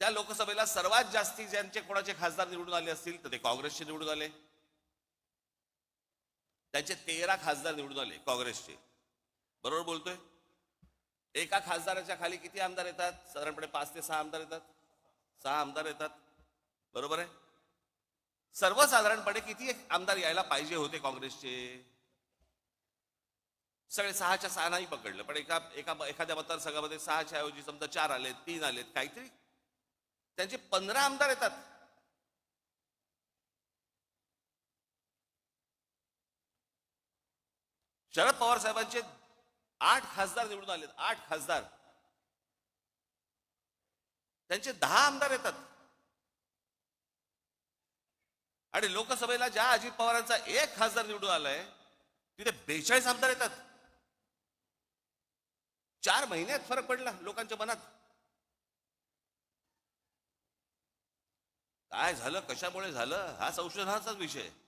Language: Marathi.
त्या लोकसभेला सर्वात जास्ती ज्यांचे कोणाचे खासदार निवडून आले असतील तर ते काँग्रेसचे निवडून आले. त्यांचे तेरा खासदार निवडून आले काँग्रेसचे. बरोबर बोलतोय? एका खासदाराच्या खाली किती आमदार येतात? साधारणपणे पाच ते सहा आमदार येतात. सहा आमदार येतात. बरोबर आहे? सर्वसाधारणपणे किती आमदार यायला पाहिजे होते काँग्रेसचे? सगळे सहाच्या सहा नाही पकडलं पण एका एका एखाद्या मतदारसंघामध्ये सहाच्या ऐवजी समजा चार आलेत तीन आलेत काहीतरी त्यांचे पंधरा आमदार येतात. शरद पवार साहेबांचे आठ खासदार निवडून आले आठ खासदार. त्यांचे दहा आमदार येतात. आणि लोकसभेला ज्या अजित पवारांचा एक खासदार निवडून आलाय तिथे बेचाळीस आमदार येतात. चार महिन्यात फरक पडला लोकांच्या मनात. काय झालं? कशामुळे झालं? हा संशोधनाचाच विषय. आहे